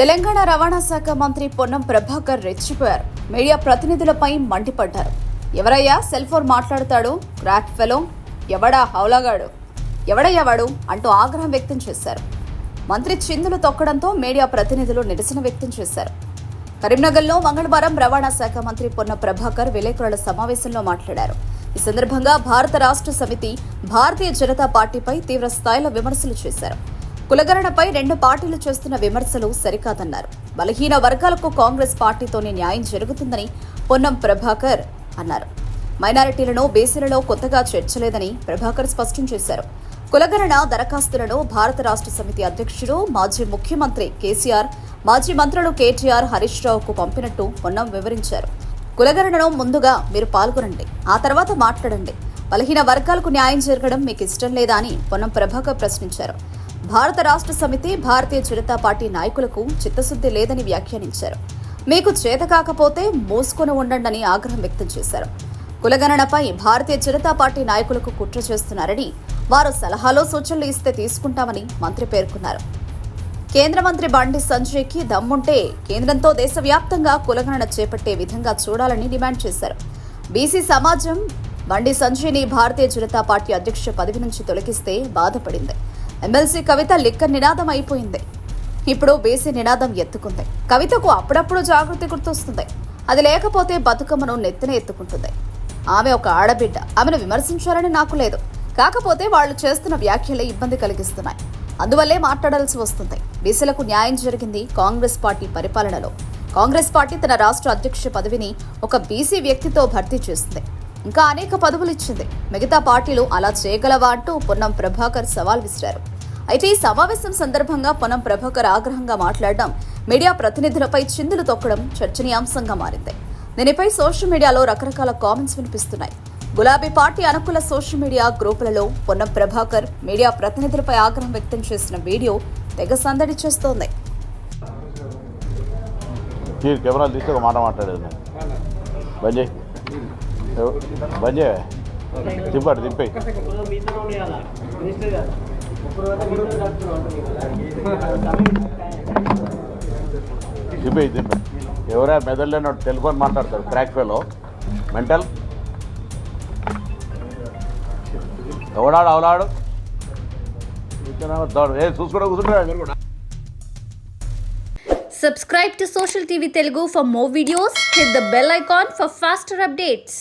తెలంగాణ రవాణా శాఖ మంత్రి పొన్నం ప్రభాకర్ రెచ్చిపోయారు. మీడియా ప్రతినిధులపై మండిపడ్డారు. ఎవరయ్యా సెల్ ఫోన్ మాట్లాడతాడు? Crack fellow? ఎవడా హౌలాగాడు? ఎవడయ్యా వాడు? అంటూ ఆగ్రహం వ్యక్తం చేశారు. మంత్రి చిందులు తొక్కడంతో మీడియా ప్రతినిధులు నిరసన వ్యక్తం చేశారు. కరీంనగర్లో మంగళవారం రవాణా శాఖ మంత్రి పొన్న ప్రభాకర్ విలేకరుల సమావేశంలో మాట్లాడారు. ఈ సందర్భంగా భారత రాష్ట్ర సమితి భారతీయ జనతా పార్టీపై తీవ్ర స్థాయిలో విమర్శలు చేశారు. కులగణనపై రెండు పార్టీలు చేస్తున్న విమర్శలు సరికాదన్నారు. బలహీన వర్గాలకు కాంగ్రెస్ పార్టీతోనే న్యాయం జరుగుతుందని పొన్నం ప్రభాకర్ అన్నారు. మైనారిటీలను బీసీలలో కొత్తగా చేర్చలేదని ప్రభాకర్ స్పష్టం చేశారు. కులగణన దరఖాస్తులను భారత రాష్ట్ర సమితి అధ్యక్షుడు మాజీ ముఖ్యమంత్రి కేసీఆర్ మాజీ మంత్రులు కేటీఆర్ హరీష్ రావుకు పంపినట్టు పొన్నం వివరించారు. కులగణనలో ముందుగా మీరు పాల్గొనండి ఆ తర్వాత మాట్లాడండి. బలహీన వర్గాలకు న్యాయం జరగడం మీకు ఇష్టం లేదా అని పొన్నం ప్రభాకర్ ప్రశ్నించారు. భారత రాష్ట్ర సమితి భారతీయ జనతా పార్టీ నాయకులకు చిత్తశుద్ధి లేదని వ్యాఖ్యానించారు. మీకు చేత కాకపోతే మోసుకొని ఉండండి ఆగ్రహం వ్యక్తం చేశారు. కులగణనపై భారతీయ జనతా పార్టీ నాయకులకు కుట్ర చేస్తున్నారని వారు సలహాలో సూచనలు ఇస్తే తీసుకుంటామని మంత్రి పేర్కొన్నారు. కేంద్ర మంత్రి బండి సంజయ్కి దమ్ముంటే కేంద్రంతో దేశవ్యాప్తంగా కులగణన చేపట్టే విధంగా చూడాలని డిమాండ్ చేశారు. బీసీ సమాజం బండి సంజయ్ని భారతీయ జనతా పార్టీ అధ్యక్ష పదవి నుంచి తొలగిస్తే బాధపడింది. ఎమ్మెల్సీ కవిత లిక్కర్ నినాదం అయిపోయింది ఇప్పుడు బీసీ నినాదం ఎత్తుకుంది. కవితకు అప్పుడప్పుడు జాగృతి గుర్తొస్తుంది. అది లేకపోతే బతుకమ్మను నెత్తిన ఎత్తుకుంటుంది. ఆమె ఒక ఆడబిడ్డ. ఆమెను విమర్శించాలని నాకు లేదు. కాకపోతే వాళ్ళు చేస్తున్న వ్యాఖ్యలే ఇబ్బంది కలిగిస్తున్నాయి. అందువల్లే మాట్లాడాల్సి వస్తుంది. బీసీలకు న్యాయం జరిగింది కాంగ్రెస్ పార్టీ పరిపాలనలో. కాంగ్రెస్ పార్టీ తన రాష్ట్ర అధ్యక్ష పదవిని ఒక బీసీ వ్యక్తితో భర్తీ చేసింది. ఇంకా అనేక పదవులు ఇచ్చింది. మిగతా పార్టీలు అలా చేయగలవా అంటూ పొన్నం ప్రభాకర్ సవాల్ విసిరారు. అయితే ఈ సమావేశం సందర్భంగా పొన్నం ప్రభాకర్ ఆగ్రహంగా మాట్లాడడం మీడియా ప్రతినిధులపై చిందులు తొక్కడం చర్చనీయాంశంగా మారింది. దీనిపై సోషల్ మీడియాలో రకరకాల కామెంట్స్ వినిపిస్తున్నాయి. గులాబీ పార్టీ అనుకూల సోషల్ మీడియా గ్రూపులలో పొన్నం ప్రభాకర్ మీడియా ప్రతినిధులపై ఆగ్రహం వ్యక్తం చేసిన వీడియో తెగ సందడి చేస్తోంది. కెమెరాలు తీస్తే ఒక మాట మాట్లాడేది. బంజయ్ బంద్ చేయి ఎవ- బంద్ చేయ దింపాడు దింపే దింపే దింపే ఎవరా మెదడులేని టెలిఫోన్ మాట్లాడతారు క్రాక్ ఫేలో మెంటల్ ఎవడాడు అవలాడు ఏ చూసుకుంటూ కూర్చుంటారా మీరు కూడా Subscribe to Social TV Telugu for more videos. Hit the bell icon for faster updates.